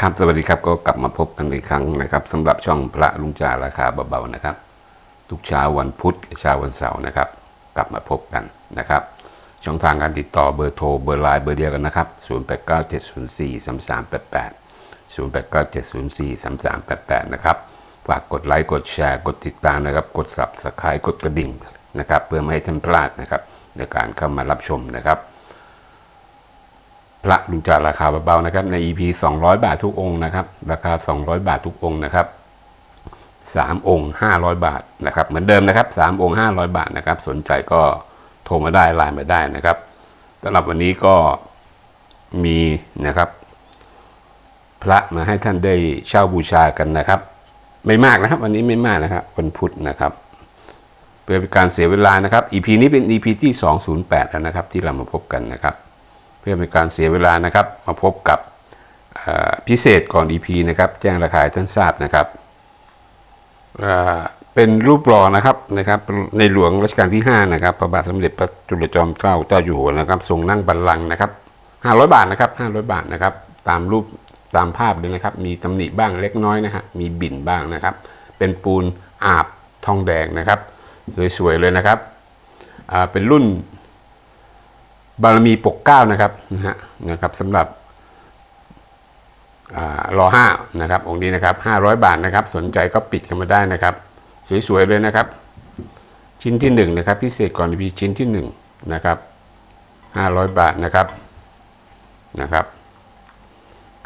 ครับสวัสดีครับก็กลับมาพบกันอีกครั้งนะครับสำหรับช่องพระลุงจ่าราคาเบาๆนะครับ ทุกเช้าวันพุธเช้าวันเสาร์นะครับ กลับมาพบกันนะครับ ช่องทางการติดต่อเบอร์โทรเบอร์ไลน์เบอร์เดียวกันนะครับ 0897043388 0897043388 นะครับฝากกดไลค์กดแชร์กดติดตามนะครับ กด subscribe กดกระดิ่งนะครับ เพื่อไม่ให้ท่านพลาดนะครับ ในการเข้ามารับชมนะครับ พระลุงจาราคาเบาๆนะครับ ใน EP 200 บาททุกองค์นะครับ ราคา 200 บาททุกองค์นะครับสามองค์ 500 บาทนะครับเหมือนเดิมนะครับสามองค์ 500 บาทนะครับ สนใจก็โทรมาได้ไลน์มาได้นะครับสำหรับวันนี้ก็มีนะครับ พระมาให้ท่านได้เช่าบูชากันนะครับ ไม่มากนะครับ วันนี้ไม่มากนะครับวันพุธนะครับเพื่อเป็นการเสียเวลานะครับ EP นี้เป็น EP ที่ 208 แล้วนะครับ ที่เรามาพบกันนะครับ พื่อเป็นการเสียเวลานะครับ มาพบกับพิเศษก่อน EP นะครับ แจ้งราคาให้ท่านทราบนะครับเป็นรูปหล่อนะครับนะครับ ในหลวงรัชกาลที่ 5 นะครับพระบาทสมเด็จพระจุลจอมเกล้าเจ้าอยู่หัวนะครับ ทรงนั่งบัลลังก์นะครับ 500 บาทนะครับ 500 บาทนะครับ ตามรูปตามภาพเลยนะครับ มีตำหนิบ้างเล็กน้อยนะฮะมีบิ่นบ้างนะครับ เป็นปูนอาบทองแดงนะครับสวยๆเลยนะครับเป็นรุ่น บารมีปกเก้านะครับนะฮะนะครับสำหรับรอห้านะครับ องค์นี้นะครับห้าร้อยบาทนะครับ สนใจก็ปิดกันมาได้นะครับ สวยๆเลยนะครับ ชิ้นที่หนึ่งนะครับ พิเศษก่อนพีชิ้นที่หนึ่งนะครับห้าร้อยบาทนะครับนะครับ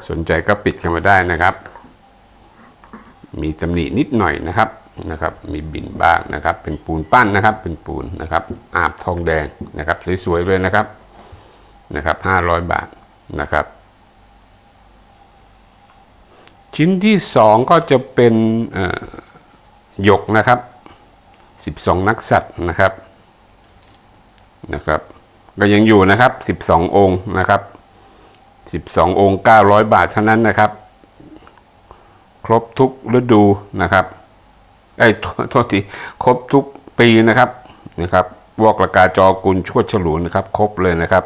สนใจก็ปิดกันมาได้นะครับ มีตำหนินิดหน่อยนะครับนะครับ มีบิ่นบ้างนะครับ เป็นปูนปั้นนะครับ เป็นปูนนะครับ อาบทองแดงนะครับ สวยๆเลยนะครับ นะครับห้าร้อยบาทนะครับ ชิ้นที่สองก็จะเป็นหยกนะครับสิบสองนักสัตว์นะครับนะครับก็ยังอยู่นะครับสิบสององค์นะครับสิบสององค์เก้าร้อยบาทเท่านั้นนะครับ ครบทุกฤดูนะครับไอ้โทษทีครบทุกปีนะครับนะครับวอกระกาจอกุลชวดฉลูนะครับ ครบเลยนะครับ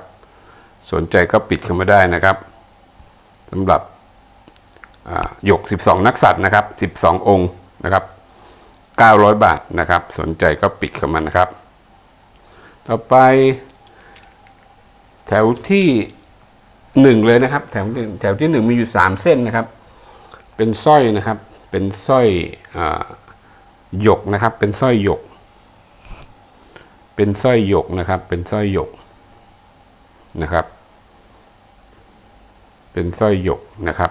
สนใจก็ปิดเข้ามาได้นะครับสำหรับหยก 12 นักสัตว์นะครับ 12 องค์นะครับ900 บาทนะครับ สนใจก็ปิดเข้ามานะครับ ต่อไป แถวที่หนึ่งเลยนะครับ แถวแถวที่หนึ่งมีอยู่สามเส้นนะครับ เป็นสร้อยนะครับ เป็นสร้อยหยกนะครับ เป็นสร้อยหยก เป็นสร้อยหยกนะครับ เป็นสร้อยหยก นะครับ เป็นสร้อยหยกนะครับ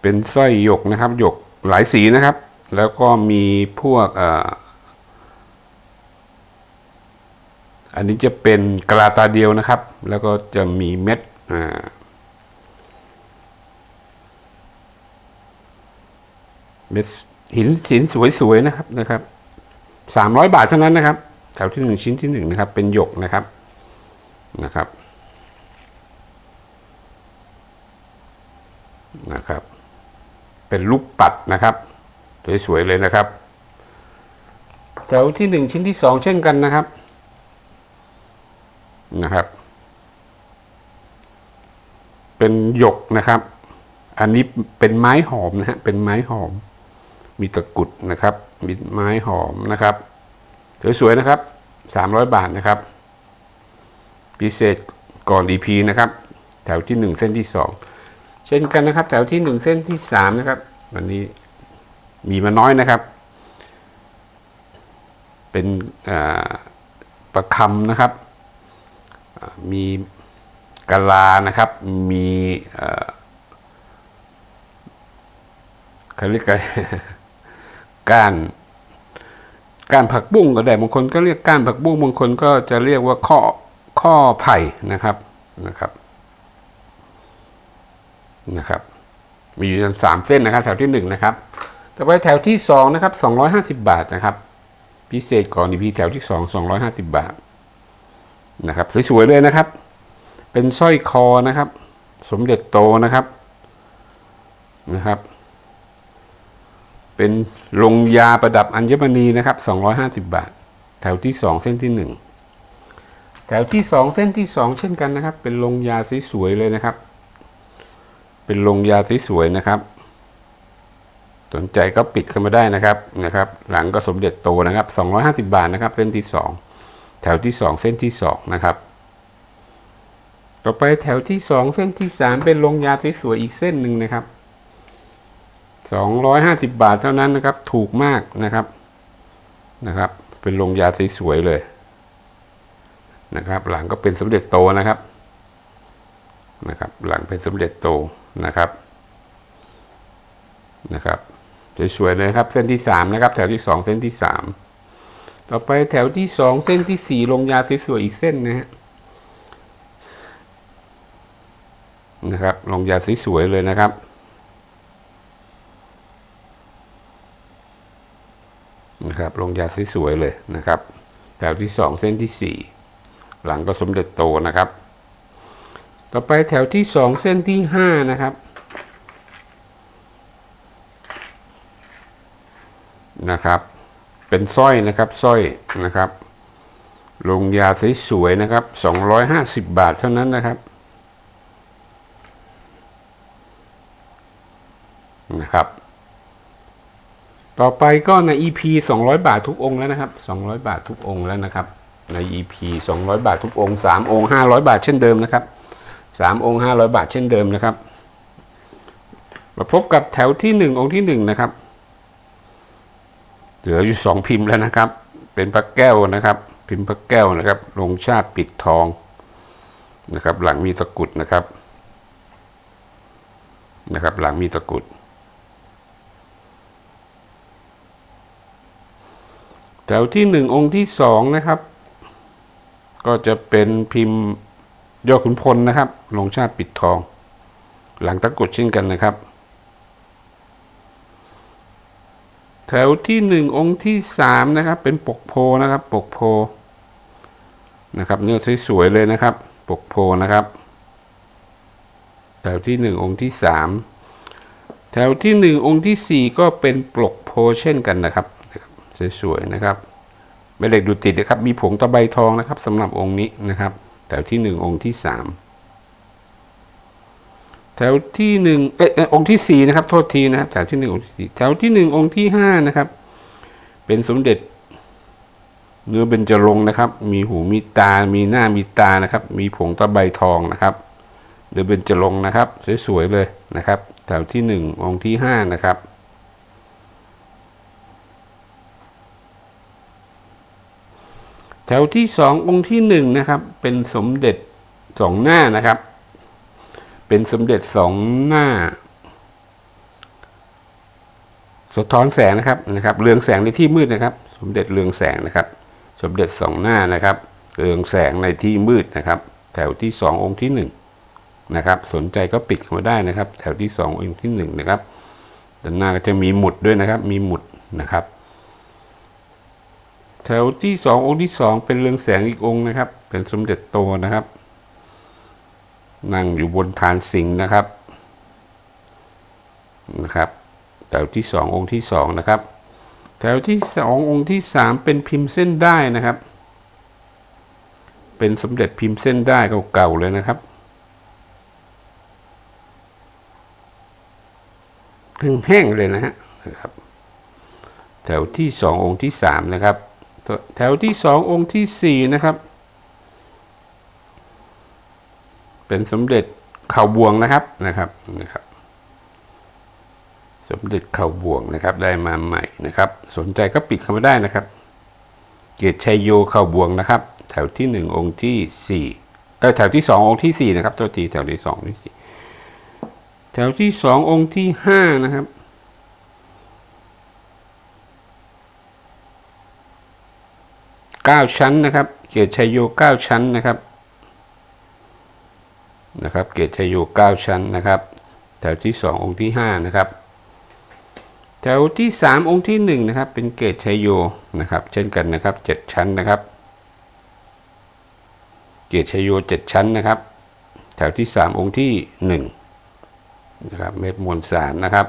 เป็นสร้อยหยกนะครับ หยกหลายสีนะครับ แล้วก็มีพวกออันนี้จะเป็นกะลาตาเดียวนะครับ แล้วก็จะมีเม็ดเม็ดหินหินสวยๆนะครับนะครับสามร้อยบาทเท่านั้นนะครับแถวที่หนึ่งชิ้นที่หนึ่งนะครับ เป็นหยกนะครับ นะครับนะครับ เป็นลูกปัดนะครับสวยๆเลยนะครับ แถวที่หนึ่งชิ้นที่สองเช่นกันนะครับนะครับ เป็นหยกนะครับ อันนี้เป็นไม้หอมนะฮะเป็นไม้หอม มีตะกุดนะครับ มีไม้หอมนะครับ สวยๆนะครับสามร้อยบาทนะครับ พิเศษก่อนดีพีนะครับ แถวที่หนึ่งเส้นที่สองเช่นกันนะครับ แถวที่หนึ่งเส้นที่สามนะครับ วันนี้มีมาน้อยนะครับ เป็นประคำนะครับ มีกะลานะครับ มีเขาเรียกก้านก้านผักบุ้งก็ได้บางคนก็เรียกก้านผักบุ้งบางคนก็จะเรียกว่าข้อ ข้อไผ่นะครับนะครับนะครับ มีอยู่สามเส้นนะครับ แถวที่หนึ่งนะครับต่อไปแถวที่สองนะครับสองร้อยห้าสิบาทนะครับ พิเศษก่อนอีพีแถวที่สองสองร้อยห้าสิบาทนะครับสวยๆเลยนะครับ เป็นสร้อยคอนะครับ สมเด็จโตนะครับนะครับ เป็นลงยาประดับอัญมณีนะครับ250บาท แถวที่2เส้นที่1 แถวที่2เส้นที่2เช่นกันนะครับ เป็นลงยาสวยๆเลยนะครับ เป็นโรงยาสวยๆนะครับ สนใจก็ปิดเข้ามาได้นะครับนะครับ หลังก็สมเด็จโตนะครับสองร้อยห้าสิบาทนะครับ เส้นที่สองแถวที่สองเส้นที่สองนะครับ ต่อไปแถวที่สองเส้นที่สามเป็นโรงยาสวยๆอีกเส้นหนึ่งนะครับสองร้อยห้าสิบาทเท่านั้นนะครับ ถูกมากนะครับนะครับ เป็นโรงยาสวยๆเลย นะครับ หลังก็เป็นสมเด็จโตนะครับนะครับ หลังเป็นสมเด็จโตนะครับนะครับสวยๆเลยครับ เส้นที่สามนะครับ แถวที่สองเส้นที่สามต่อไปแถวที่สองเส้นที่สี่ลงยาสวยๆอีกเส้นนะฮะนะครับ ลงยาสวยๆเลยนะครับนะครับลงยาสวยๆเลยนะครับ แถวที่สองเส้นที่สี่ หลังก็สมเด็จโตนะครับ ต่อไปแถวที่สองเส้นที่ห้านะครับนะครับ เป็นสร้อยนะครับสร้อยนะครับ ลงยาสวยๆนะครับสองร้อยห้าสิบบาทเท่านั้นนะครับนะครับ ต่อไปก็ใน EP 200 บาททุกองค์แล้วนะครับ 200 บาททุกองค์แล้วนะครับ ใน EP 200 บาททุกองค์3องค์ 500 บาทเช่นเดิมนะครับ3องค์ 500 บาทเช่นเดิมนะครับ มาพบกับแถวที่ 1 องค์ที่ 1 นะครับ เหลืออยู่ 2 พิมพ์แล้วนะครับ เป็นพระแก้วนะครับ พิมพ์พระแก้วนะครับ ลงชาติปิดทองนะครับ หลังมีตะกุดนะครับนะครับ หลังมีตะกุดแถวที่หนึ่งองค์ที่สองนะครับ ก็จะเป็นพิมพ์ยอดขุนพลนะครับลงชาติปิดทอง หลังตะกรุดเช่นกันนะครับ แถวที่หนึ่งองค์ที่สามนะครับ เป็นปกโพนะครับ ปกโพนะครับ เนื้อสวยๆเลยนะครับ ปกโพนะครับ แถวที่หนึ่งองค์ที่สามแถวที่หนึ่งองค์ที่สี่ก็เป็นปกโพเช่นกันนะครับสวยๆนะครับ แม่เหล็กดูติดนะครับ มีผงตะไบทองนะครับสำหรับองค์นี้นะครับ แถวที่หนึ่งองค์ที่สามแถวที่หนึ่งเอ๊ะองค์ที่สี่นะครับโทษทีนะครับแถวที่หนึ่งองค์ที่สี่แถวที่หนึ่งองค์ที่ห้านะครับ เป็นสมเด็จ เนื้อเบญจรงค์นะครับ มีหูมีตา มีหน้ามีตานะครับ มีผงตะไบทองนะครับเนื้อเบญจรงค์นะครับ สวยๆเลยนะครับ แถวที่หนึ่งองค์ที่ห้านะครับ แถวที่สององค์ที่หนึ่งนะครับ เป็นสมเด็จสองหน้านะครับ เป็นสมเด็จสองหน้า สะท้อนแสงนะครับนะครับเรืองแสงในที่มืดนะครับ สมเด็จเรืองแสงนะครับ สมเด็จสองหน้านะครับ เรืองแสงในที่มืดนะครับ แถวที่สององค์ที่หนึ่งนะครับ สนใจก็ปิดเข้ามาได้นะครับ แถวที่สององค์ที่หนึ่งนะครับด้านหน้าก็จะมีหมุดด้วยนะครับ มีหมุดนะครับ แถวที่สององค์ที่สองเป็นเรืองแสงอีกองค์นะครับ เป็นสมเด็จโตนะครับ นั่งอยู่บนฐานสิงห์นะครับนะครับ แถวที่สององค์ที่สองนะครับ แถวที่สององค์ที่สามเป็นพิมพ์เส้นได้นะครับ เป็นสมเด็จพิมพ์เส้นได้เก่าๆเลยนะครับเพิ่งแห้งเลยนะฮะนะครับแถวที่สององค์ที่สามนะครับ แถวที่สององค์ที่สี่นะครับ เป็นสมเด็จเข่าบวงนะครับนะครับนะครับ สมเด็จเข่าบวงนะครับ ได้มาใหม่นะครับ สนใจก็ปิดเข้ามาได้นะครับ เกียรติชัยโยเข่าบวงนะครับ แถวที่หนึ่งองค์ที่สี่เออแถวที่สององค์ที่สี่นะครับตัวทีแถวที่สองที่สี่แถวที่สององค์ที่ห้านะครับ เก้าชั้นนะครับ เกียรติชัยโยเก้าชั้นนะครับ นะครับ เกียรติชัยโยเก้าชั้นนะครับ แถวที่สององค์ที่ห้านะครับ แถวที่สามองค์ที่หนึ่งนะครับ เป็นเกตชัยโย นะครับ เช่นกันนะครับเจ็ดชั้นนะครับ เกตชัยโยเจ็ดชั้นนะครับ แถวที่สามองค์ที่หนึ่งนะครับ เม็ดมวลสารนะครับ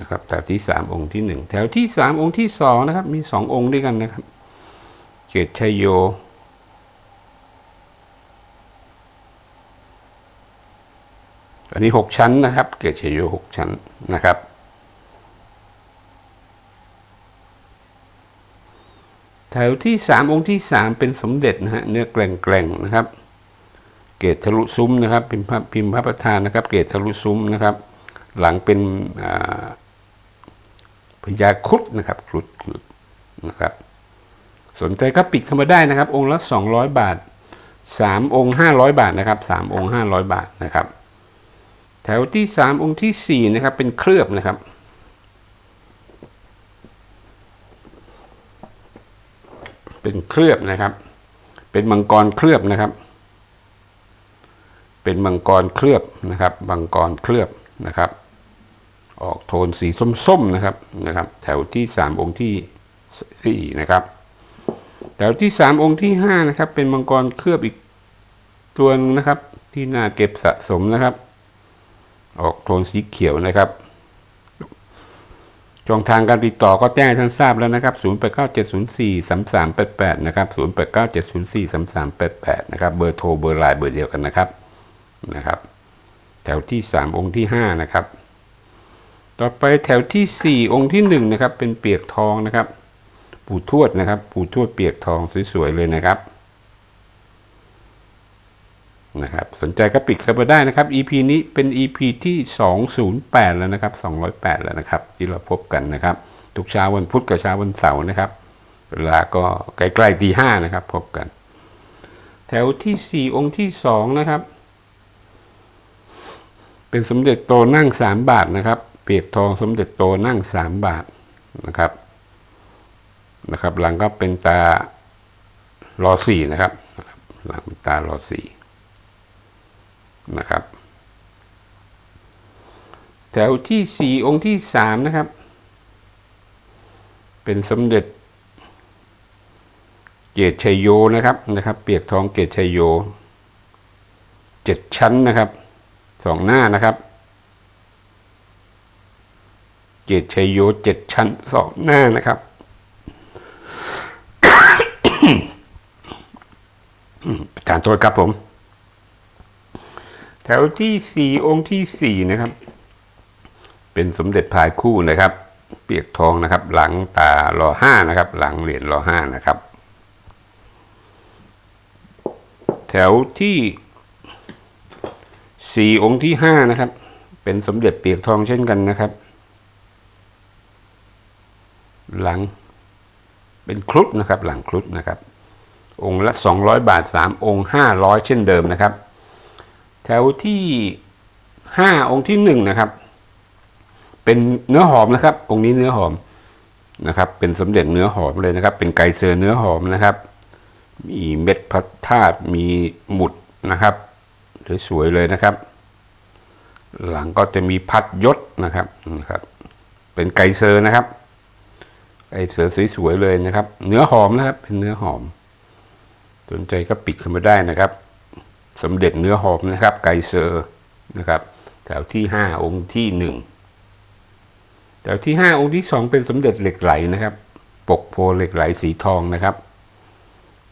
นะครับแถวที่สามองค์ที่หนึ่งแถวที่สามองค์ที่สองนะครับมีสององค์ด้วยกันนะครับเกตชัยโย อันนี้หกชั้นนะครับ เกรดชัยโยหกชั้นนะครับแถวที่สามองค์ที่สามเป็นสมเด็จนะฮะเนื้อแกร่งๆนะครับ เกรดทะลุซุ้มนะครับพิมพ์พระพิมพ์พระประธานนะครับ เกรดทะลุซุ้มนะครับ หลังเป็นอ่า พญาครุดนะครับครุดครุดนะครับ สนใจก็ปิดเข้ามาได้นะครับ องค์ละสองร้อยบาทสามองค์ห้าร้อยบาทนะครับสามองค์ห้าร้อยบาทนะครับ แถวที่สามองค์ที่สี่นะครับ เป็นเคลือบนะครับเป็นเคลือบนะครับ เป็นมังกรเคลือบนะครับ เป็นมังกรเคลือบนะครับ มังกรเคลือบนะครับ ออกโทนสีส้มๆนะครับนะครับ แถวที่สามองค์ที่สี่นะครับ แถวที่สามองค์ที่ห้านะครับ เป็นมังกรเคลือบอีกตัวนึงนะครับ ที่น่าเก็บสะสมนะครับ ออกโทนสีเขียวนะครับช่องทางการติดต่อก็แจ้งให้ท่านทราบแล้วนะครับ 0897043388 นะครับ 0897043388 นะครับ เบอร์โทร เบอร์ไลน์ เบอร์เดียวกันนะครับ นะครับ แถวที่สามองค์ที่ห้านะครับ ต่อไปแถวที่สี่องค์ที่หนึ่งนะครับเป็นเปียกทองนะครับปู่ทวดนะครับปู่ทวดเปียกทองสวยๆเลยนะครับนะครับสนใจก็ปิดเข้ามาได้นะครับ EP นี้เป็น EP ที่ 208 แล้วนะครับ 208 แล้วนะครับ ที่เราพบกันนะครับ ทุกเช้าวันพุธกับเช้าวันเสาร์นะครับ เวลาก็ใกล้ๆตีห้านะครับ พบกัน แถวที่ 4 องค์ที่ 2 นะครับ เป็นสมเด็จโตนั่ง 3 บาทนะครับ เปียกทองสมเด็จโตนั่ง3บาทนะครับนะครับ หลังก็เป็นตารอสี่นะครับ หลังเป็นตารอสี่นะครับ แถวที่สี่องค์ที่สามนะครับ เป็นสมเด็จเกตชัยโยนะครับนะครับ เปียกทองเกตชัยโยเจ็ดชั้นนะครับสองหน้านะครับ เกตชัยโยเจ็ดชั้นสองหน้านะครับประธานโทษครับผม แถวที่สี่องค์ที่สี่นะครับ เป็นสมเด็จพายคู่นะครับ เปียกทองนะครับ หลังตารอห้านะครับ หลังเหรียญรอห้านะครับ แถวที่สี่องค์ที่ห้านะครับ เป็นสมเด็จเปียกทองเช่นกันนะครับ หลังเป็นครุฑนะครับ หลังครุฑนะครับ องค์ละสองร้อยบาทสามองค์ห้าร้อยเช่นเดิมนะครับ แถวที่ห้าองค์ที่หนึ่งนะครับ เป็นเนื้อหอมนะครับ องค์นี้เนื้อหอมนะครับ เป็นสมเด็จเนื้อหอมเลยนะครับ เป็นไกเซอร์เนื้อหอมนะครับ มีเม็ดพระธาตุมีหมุดนะครับสวยๆเลยนะครับ หลังก็จะมีพัดยศนะครับนะครับ เป็นไกเซอร์นะครับ ไกรเซอสวยๆเลยนะครับ เนื้อหอมนะครับ เป็นเนื้อหอม สนใจก็ปิดขึ้นมาได้นะครับ สมเด็จเนื้อหอมนะครับ ไกรเซอร์นะครับ แถวที่ห้าองค์ที่หนึ่งแถวที่ห้าองค์ที่สองเป็นสมเด็จเหล็กไหลนะครับ ปกโพเหล็กไหลสีทองนะครับ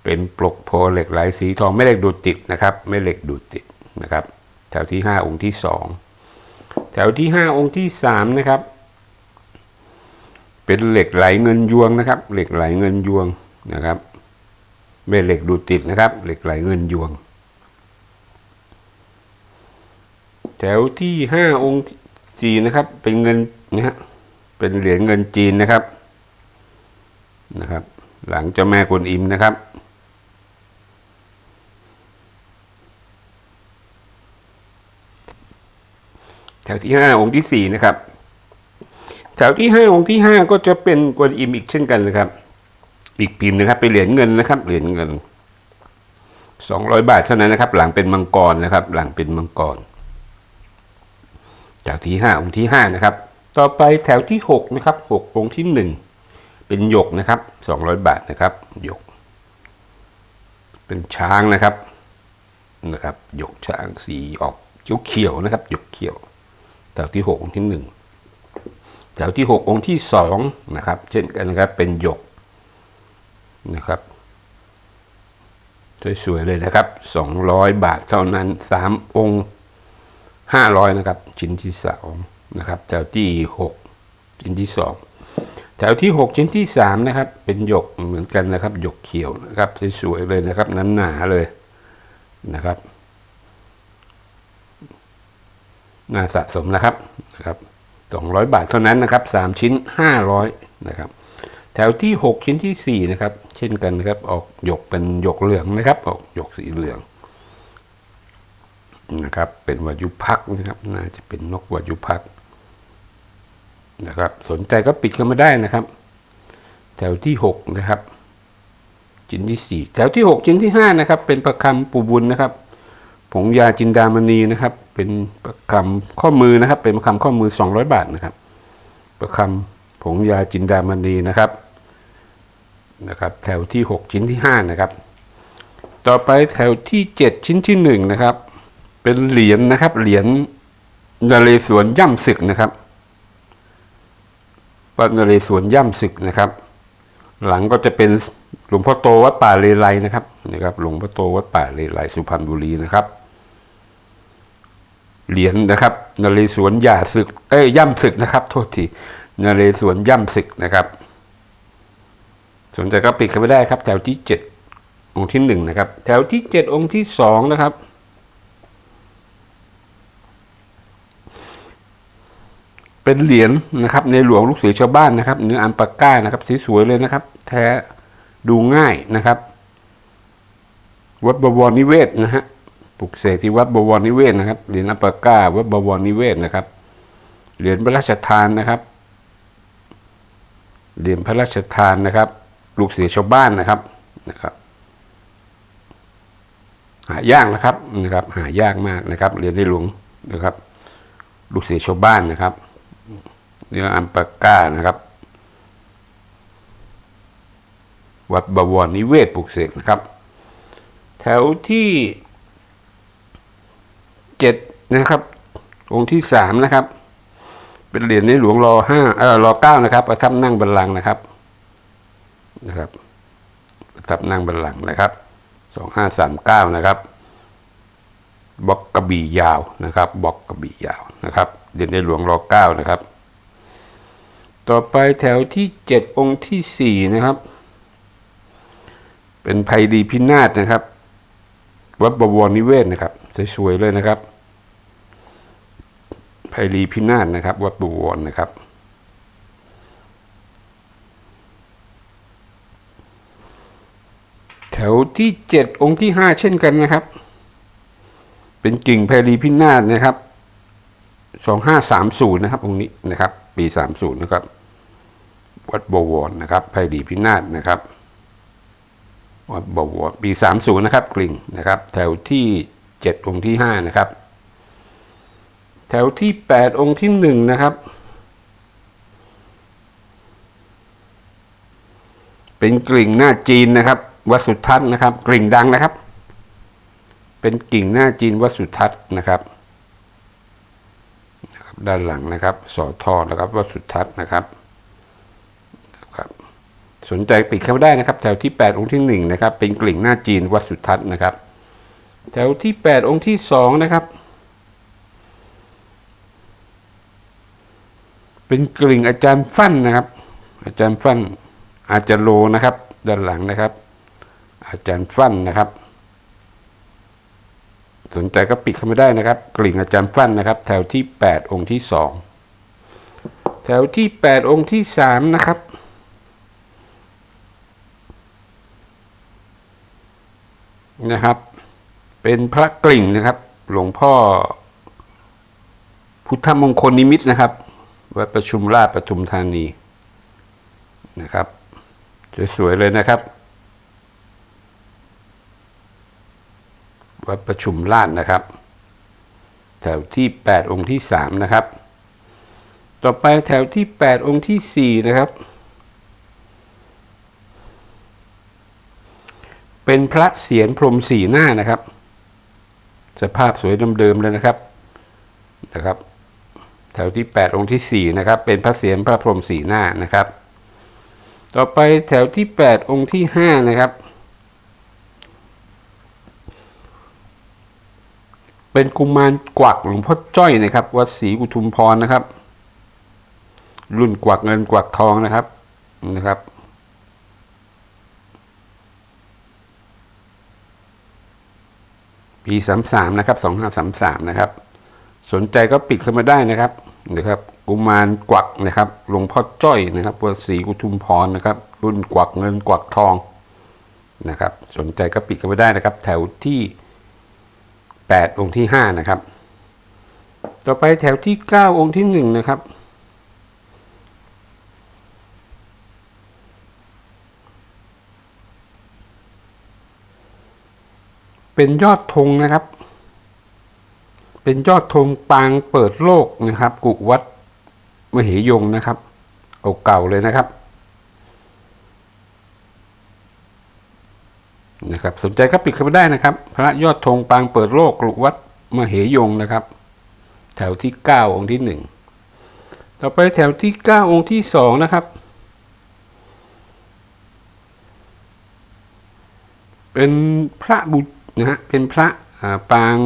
เป็นปลกโพเหล็กไหลสีทองไม่เหล็กดูดติดนะครับไม่เหล็กดูดติดนะครับ แถวที่ห้าองค์ที่สองแถวที่ห้าองค์ที่สามนะครับ เป็นเหล็กไหลเงินยวงนะครับ เหล็กไหลเงินยวงนะครับ ไม่เหล็กดูติดนะครับ เหล็กไหลเงินยวง แถวที่ห้าองค์สี่นะครับ เป็นเงินนะฮะเป็นเหรียญเงินจีนนะครับนะครับ หลังเจ้าแม่กวนอิมนะครับแถวที่ห้าองค์ที่สี่นะครับ แถวที่ห้าองค์ที่ห้าก็จะเป็นกวนอิมอีกเช่นกันเลยครับ อีกพิมพ์นะครับเป็นเหรียญเงินนะครับเหรียญเงินสองร้อยบาทเท่านั้นนะครับ หลังเป็นมังกรนะครับ หลังเป็นมังกรแถวที่ห้าองค์ที่ห้านะครับ ต่อไปแถวที่หกนะครับหกองค์ที่หนึ่งเป็นหยกนะครับสองร้อยบาทนะครับหยก เป็นช้างนะครับนะครับหยกช้างสีออกเขียวๆนะครับหยกเขียวแถวที่หกองค์ที่หนึ่ง แถวที่หกองค์ที่สองนะครับ เช่นกันนะครับเป็นหยกนะครับสวยๆเลยนะครับสองร้อยบาทเท่านั้นสามองค์ห้าร้อยนะครับ ชิ้นที่สองนะครับ แถวที่หกชิ้นที่สองแถวที่หกชิ้นที่สามนะครับ เป็นหยกเหมือนกันนะครับ หยกเขียวนะครับ สวยๆเลยนะครับนั้นหนาๆเลยนะครับ น่าสะสมนะครับนะครับ สองร้อยบาทเท่านั้นนะครับสามชิ้นห้าร้อยนะครับแถวที่หกชิ้นที่สี่นะครับ เช่นกันนะครับ ออกหยกเป็นหยกเหลืองนะครับ ออกหยกสีเหลืองนะครับ เป็นวายุพักนะครับ น่าจะเป็นนกวายุพักนะครับ สนใจก็ปิดเข้ามาได้นะครับ แถวที่หกนะครับ ชิ้นที่สี่แถวที่หกชิ้นที่ห้านะครับ เป็นประคำปูบุญนะครับ ผงยาจินดามณีนะครับ เป็นประคำข้อมือนะครับ เป็นประคำข้อมือสองร้อยบาทนะครับ ประคำผงยาจินดามณีนะครับนะครับ แถวที่หกชิ้นที่ห้านะครับ ต่อไปแถวที่เจ็ดชิ้นที่หนึ่งนะครับ เป็นเหรียญนะครับ เหรียญนเรศวรย่ำศึกนะครับวัดนเรศวรย่ำศึกนะครับ หลังก็จะเป็นหลวงพ่อโตวัดป่าเลไลนะครับนะครับ หลวงพ่อโตวัดป่าเลไลสุพรรณบุรีนะครับ เหรียญนะครับนเรศวรย่าศึก เอ้ยย่ำศึกนะครับ โทษทีนเรศวรย่ำศึกนะครับสนใจก็ปิดเข้าไปได้ครับ แถวที่เจ็ดองค์ที่หนึ่งนะครับ แถวที่เจ็ดองค์ที่สองนะครับเป็นเหรียญนะครับ ในหลวงลูกเสือชาวบ้านนะครับ เนื้ออัมปาก้านะครับสีสวยเลยนะครับ แท้ดูง่ายนะครับ วัดบวรนิเวศนะฮะ ปลุกเสกที่วัดบวรนิเวศนะครับ เหรียญอัปาก้าวัดบวรนิเวศนะครับ เหรียญพระราชทานนะครับ เหรียญพระราชทานนะครับ ลูกเสือชาวบ้านนะครับนะครับหายากนะครับนะครับหายากมากนะครับเหรียญในหลวงนะครับ ลูกเสือชาวบ้านนะครับเนื้ออัมปาก้านะครับ วัดบวรนิเวศปลุกเสกนะครับ แถวที่ เจ็ดนะครับ องค์ที่สามนะครับ เป็นเหรียญในหลวงรอห้าเออรอเก้านะครับประทับนั่งบัลลังก์นะครับนะครับประทับนั่งบัลลังก์นะครับสองห้าสามเก้านะครับบล็อกกระบี่ยาวนะครับบล็อกกระบี่ยาวนะครับเหรียญในหลวงรอเก้านะครับ ต่อไปแถวที่เจ็ดองค์ที่สี่นะครับ เป็นภัยดีพินาศนะครับวัดบวรนิเวศนะครับ สวยๆเลยนะครับภัยรีพินาศนะครับ วัดบวรนะครับ แถวที่เจ็ดองค์ที่ห้าเช่นกันนะครับ เป็นกิ่งภัยรีพินาศนะครับสองห้าสามศูนย์นะครับ องค์นี้นะครับ ปีสามศูนย์นะครับ วัดบวรนะครับภัยรีพินาศนะครับวัดบวรปีสามศูนย์นะครับกลิ่งนะครับ แถวที่ เจ็ดองค์ที่ห้านะครับ แถวที่แปดองค์ที่หนึ่งนะครับ เป็นกลิ่งหน้าจีนนะครับ วัดสุทัศน์นะครับ กลิ่งดังนะครับ เป็นกลิ่งหน้าจีนวัดสุทัศน์นะครับ ด้านหลังนะครับสอทอนะครับวัดสุทัศน์นะครับครับสนใจปิดเข้าได้นะครับ แถวที่แปดองค์ที่หนึ่งนะครับ เป็นกลิ่งหน้าจีนวัดสุทัศน์นะครับ แถวที่แปดองค์ที่สองนะครับ เป็นกลิ่งอาจารย์ฟั่นนะครับ อาจารย์ฟั่นอาจารย์โลนะครับ ด้านหลังนะครับ อาจารย์ฟั่นนะครับ สนใจก็ปิดเข้ามาได้นะครับ กลิ่งอาจารย์ฟั่นนะครับ แถวที่แปดองค์ที่สองแถวที่แปดองค์ที่สามนะครับนะครับ เป็นพระกลิ่งนะครับ หลวงพ่อ พุทธมงคลนิมิตนะครับ วัดประชุมราชปทุมธานีนะครับสวยๆเลยนะครับ วัดประชุมราชนะครับ แถวที่แปดองค์ที่สามนะครับ ต่อไปแถวที่แปดองค์ที่สี่นะครับ เป็นพระเสียรพรมสีหน้านะครับ สภาพสวยเดิมๆเลยนะครับนะครับ แถวที่แปดองค์ที่สี่นะครับ เป็นพระเสียรพระพรหมสีหน้านะครับ ต่อไปแถวที่แปดองค์ที่ห้านะครับเเป็นกุมารกวักหลวงพ่อจ้อยนะครับ วัดศรีอุทุมพรนะครับ รุ่นกวักเงินกวักทองนะครับนะครับ ปีสามสามนะครับสองห้าสามสามนะครับ สนใจก็ปิดเข้ามาได้นะครับนะครับกุมารกวักนะครับหลวงพ่อจ้อยนะครับวัดศรีอุทุมพรนะครับ รุ่นกวักเงินกวักทองนะครับ สนใจก็ปิดเข้ามาได้นะครับ แถวที่แปดองค์ที่ห้านะครับ ต่อไปแถวที่เก้าองค์ที่หนึ่งนะครับ เป็นยอดธงนะครับ เป็นยอดธงปางเปิดโลกนะครับ กุวัดมเหยงนะครับเก่าๆเลยนะครับนะครับสนใจก็ปิดเข้าไปได้นะครับ พระยอดธงปางเปิดโลกกุวัดมเหยงนะครับ แถวที่เก้าองค์ที่หนึ่งต่อไปแถวที่เก้าองค์ที่สองนะครับ เป็นพระบุ นะฮะเป็นพระปาง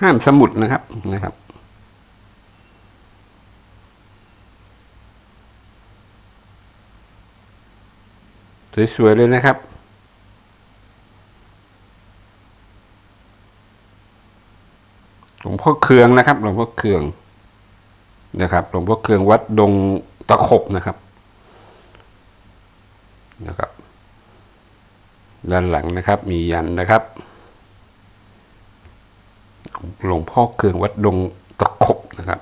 ห้ามสมุดนะครับนะครับ สวยๆเลยนะครับหลวงพ่อเคืองนะครับหลวงพ่อเคืองนะครับหลวงพ่อเคืองวัดดงตะขบนะครับนะครับ ด้านหลังนะครับ มียันนะครับ หลวงพ่อเคืองวัดดงตะขบนะครับ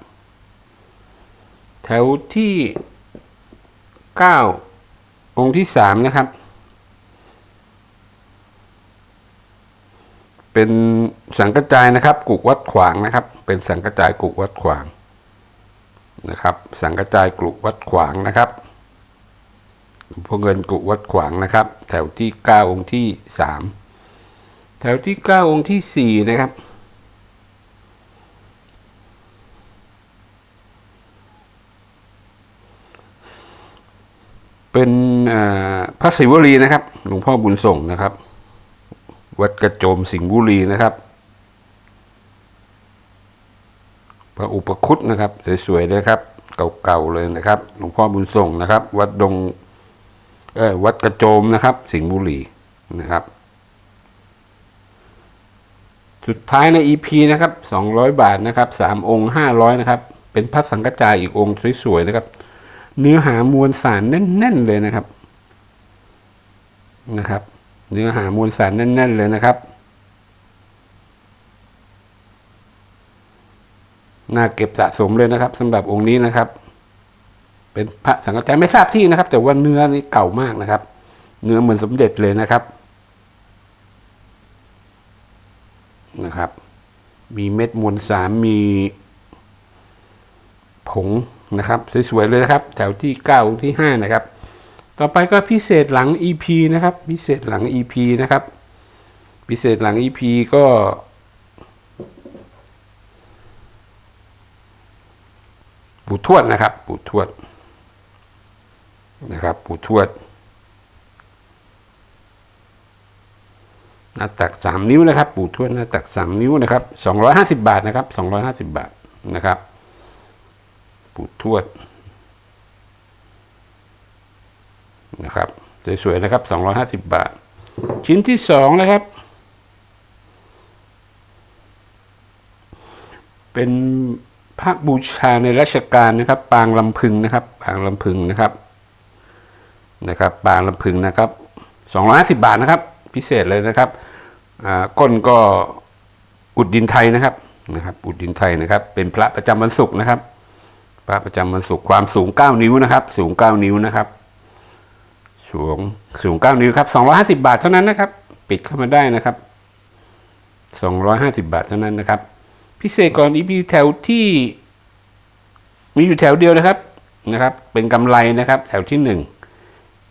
แถวที่เก้าองค์ที่สามนะครับ เป็นสังกระจายนะครับกุกวัดขวางนะครับ เป็นสังกระจายกุกวัดขวางนะครับ สังกระจายกุกวัดขวางนะครับ หลวงพ่อเงินกุวัดขวางนะครับ แถวที่เก้าองค์ที่สามแถวที่เก้าองค์ที่สี่นะครับ เป็นพระศิวลีนะครับ หลวงพ่อบุญส่งนะครับ วัดกระโจมสิงห์บุรีนะครับ พระอุปคุตนะครับ สวยๆเลยครับ เก่าๆเลยนะครับ หลวงพ่อบุญส่งนะครับ วัดดง วัดกระโจมนะครับ สิงห์บุรีนะครับ สุดท้ายใน EP นะครับสองร้อยบาทนะครับสามองค์ห้าร้อยนะครับ เป็นพระสังฆจายอีกองค์สวยๆนะครับ เนื้อหามวลสารแน่น ๆ เลยนะครับนะครับ เนื้อหามวลสารแน่น ๆ เลยนะครับน่าเก็บสะสมเลยนะครับสำหรับองค์นี้นะครับ เป็นพระสังฆจายไม่ทราบที่นะครับ แต่ว่าเนื้อนี่เก่ามากนะครับ เนื้อเหมือนสมเด็จเลยนะครับนะครับ มีเม็ดมวลสารมีผงนะครับสวยๆเลยนะครับ แถวที่เก้าที่ห้านะครับ ต่อไปก็พิเศษหลัง EP นะครับ พิเศษหลัง EP นะครับ พิเศษหลัง EP ก็ปู่ทวดนะครับปู่ทวด นะครับปู่ทวด หน้าตักสามนิ้วนะครับ ปู่ทวดหน้าตักสามนิ้วนะครับสองร้อยห้าสิบาทนะครับสองร้อยห้าสิบาทนะครับ ปู่ทวดนะครับสวยๆนะครับสองร้อยห้าสิบาท ชิ้นที่สองนะครับ เป็นพระบูชาในราชการนะครับ ปางลำพึงนะครับ ปางลำพึงนะครับ นะครับปางลำพึงนะครับสองร้อยห้าสิบาทนะครับ พิเศษเลยนะครับก้นก็อุดดินไทยนะครับนะครับ อุดดินไทยนะครับ เป็นพระประจำวันศุกร์นะครับ พระประจำวันศุกร์ความสูงเก้านิ้วนะครับ สูงเก้านิ้วนะครับ สูงสูงเก้านิ้วครับสองร้อยห้าสิบาทเท่านั้นนะครับ ปิดเข้ามาได้นะครับสองร้อยห้าสิบาทเท่านั้นนะครับ พิเศษก่อนอีพีแถวที่มีอยู่แถวเดียวนะครับนะครับ เป็นกำไรนะครับ แถวที่หนึ่ง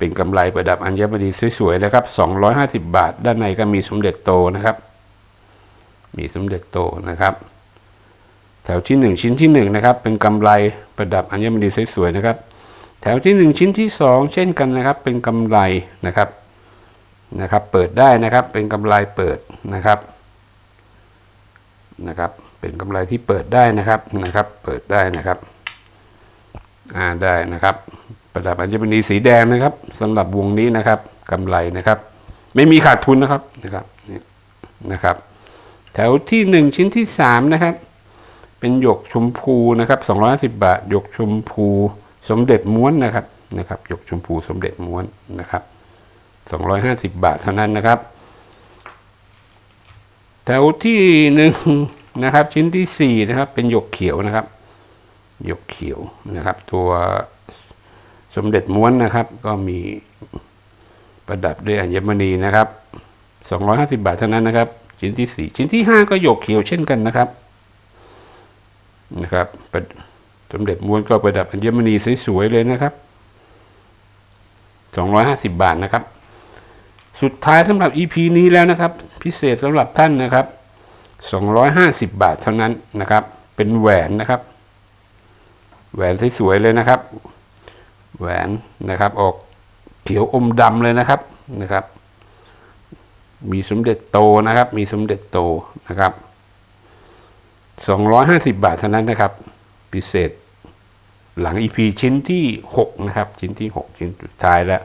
เป็นกำไรประดับอัญมณีสวยๆนะครับสองร้อยห้าสิบาท ด้านในก็มีสมเด็จโตนะครับ มีสมเด็จโตนะครับ แถวที่หนึ่งชิ้นที่หนึ่งนะครับเป็นกำไรประดับอัญมณีสวยๆนะครับ แถวที่หนึ่งชิ้นที่สองเช่นกันนะครับ เป็นกำไรนะครับนะครับ เปิดได้นะครับเป็นกำไรเปิดนะครับนะครับ เป็นกำไรที่เปิดได้นะครับนะครับ เปิดได้นะครับอ่าได้นะครับ ประดับอัญมณีสีแดงนะครับสำหรับวงนี้นะครับกำไรนะครับ ไม่มีขาดทุนนะครับนะครับนี่นะครับ แถวที่หนึ่งชิ้นที่สามนะครับ เป็นหยกชมพูนะครับสองร้อยสิบบาทหยกชมพูสมเด็จม้วนนะครับนะครับหยกชมพูสมเด็จม้วนนะครับสองร้อยห้าสิบบาทเท่านั้นนะครับ แถวที่หนึ่งนะครับ ชิ้นที่สี่นะครับ เป็นหยกเขียวนะครับหยกเขียวนะครับ ตัว สมเด็จม้วนนะครับ ก็มีประดับด้วยอัญมณีนะครับสองร้อยห้าสิบาทเท่านั้นนะครับ ชิ้นที่สี่ชิ้นที่ห้าก็หยกเขียวเช่นกันนะครับนะครับสมเด็จม้วนก็ประดับอัญมณีสวยๆเลยนะครับสองร้อยห้าสิบาทนะครับ สุดท้ายสำหรับ EP นี้แล้วนะครับ พิเศษสำหรับท่านนะครับสองร้อยห้าสิบบาทเท่านั้นนะครับ เป็นแหวนนะครับ แหวนสวยๆเลยนะครับ แหวนนะครับ ออกเขียวอมดำเลยนะครับนะครับ มีสมเด็จโตนะครับ มีสมเด็จโตนะครับสองร้อยห้าสิบาทเท่านั้นนะครับ พิเศษ หลัง EP ชิ้นที่หกนะครับ ชิ้นที่หกชิ้นสุดท้ายแล้ว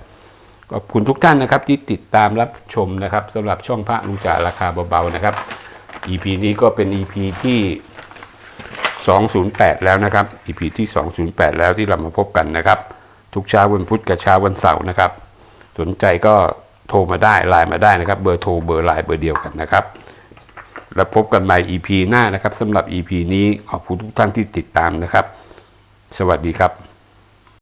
ขอบคุณทุกท่านนะครับ ที่ติดตามรับชมนะครับสำหรับช่องพระลุงจ่าราคาเบาๆนะครับ EP นี้ก็เป็น EP ที่ 208 แล้วนะครับ EP ที่ 208 แล้วที่เรามาพบกันนะครับ ทุกเช้าวันพุธกับเช้าวันเสาร์นะครับ สนใจก็โทรมาได้ไลน์มาได้นะครับ เบอร์โทรเบอร์ไลน์เบอร์เดียวกันนะครับ แล้วพบกันใหม่ EP หน้านะครับสำหรับ EP นี้ขอบคุณทุกท่านที่ติดตามนะครับ สวัสดีครับ